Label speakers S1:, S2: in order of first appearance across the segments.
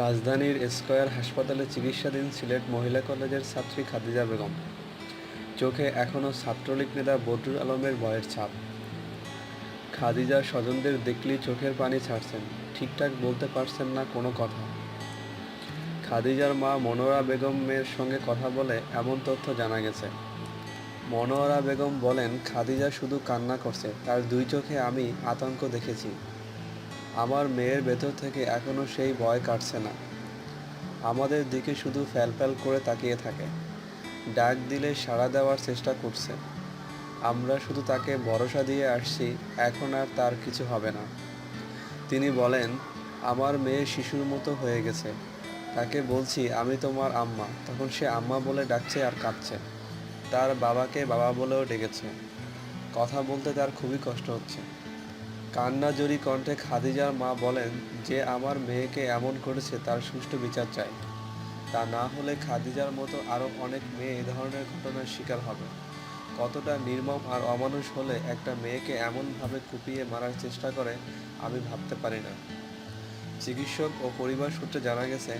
S1: রাজধানীর স্কয়ার হাসপাতালে চিকিৎসাধীন সিলেট মহিলা কলেজের ছাত্রী খাদিজা বেগম। চোখে এখনও ছাত্রলীগ নেতা বদরুল আলমের ভয়ের ছাপ। খাদিজা স্বজনদের দেখলেই চোখের পানি ছাড়ছেন, ঠিকঠাক বলতে পারছেন না কোনো কথা। খাদিজার মা মনোয়ারা বেগমের সঙ্গে কথা বলে এমন তথ্য জানা গেছে। মনোয়ারা বেগম বলেন, খাদিজা শুধু কান্না করছে, তার দুই চোখে আমি আতঙ্ক দেখেছি। আমার মেয়ের ভেতর থেকে এখনও সেই ভয় কাটছে না। আমাদের দিকে শুধু ফ্যালফ্যাল করে তাকিয়ে থাকে। ডাক দিলে সাড়া দেওয়ার চেষ্টা করছে। আমরা শুধু তাকে ভরসা দিয়ে আসছি, এখন আর তার কিছু হবে না। তিনি বলেন, আমার মেয়ে শিশুর মতো হয়ে গেছে। তাকে বলছি, আমি তোমার আম্মা। তখন সে আম্মা বলে ডাকছে আর কাঁদছে। তার বাবাকে বাবা বলেও ডেকেছে। কথা বলতে তার খুবই কষ্ট হচ্ছে। কান্না জড়ি কণ্ঠে খাদিজার মা বলেন, যে আমার মেয়েকে এমন করেছে, তার সুষ্ঠু বিচার চাই। তা না হলে খাদিজার মতো আরও অনেক মেয়ে এ ধরনের ঘটনার শিকার হবে। কতটা নির্মম আর অমানুষ হলে একটা মেয়েকে এমনভাবে কুপিয়ে মারার চেষ্টা করে, আমি ভাবতে পারি না। চিকিৎসক ও পরিবার সূত্রে জানা গেছে,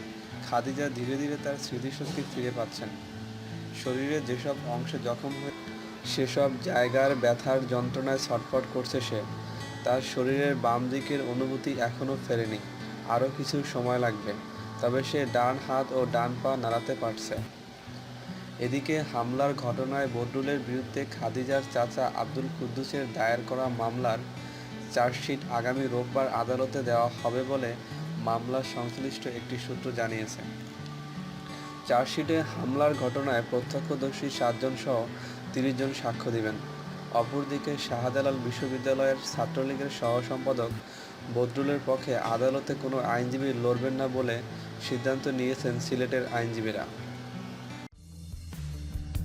S1: খাদিজা ধীরে ধীরে তার স্মৃতিশক্তি ফিরে পাচ্ছেন। শরীরে যেসব অংশে জখম হয়ে, সেসব জায়গার ব্যথার যন্ত্রণায় ছটফট করছে সে। তার শরীরের বাম দিকের অনুভূতি এখনও ফেরেনি। আরও কিছু সময় লাগবে, তবে সে ডান হাত ও ডান পা নাড়াতে পারছে। এদিকে হামলার ঘটনায় বদরুলের বিরুদ্ধে খাদিজার চাচা আব্দুল কুদ্দুসের দায়ের করা মামলার চার্জশিট আগামী রোববার আদালতে দেওয়া হবে বলে মামলার সংশ্লিষ্ট একটি সূত্র জানিয়েছে। চার্জশিটে হামলার ঘটনায় প্রত্যক্ষদর্শী সাতজন সহ তিরিশ জন সাক্ষ্য দিবেন। অপরদিকে শাহজালাল বিশ্ববিদ্যালয়ের ছাত্রলীগের সহ সম্পাদক বদরুলের পক্ষে আদালতে কোনো আইনজীবী লড়বেন না বলে সিদ্ধান্ত নিয়েছেন সিলেটের আইনজীবীরা।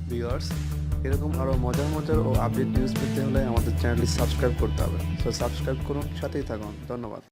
S1: ভিউয়ার্স, এরকম আরও মজার মজার ও আপডেট নিউজ পেতে হলে আমাদের চ্যানেলটি সাবস্ক্রাইব করতে হবে। তো সাবস্ক্রাইব করুন, সাথেই থাকুন। ধন্যবাদ।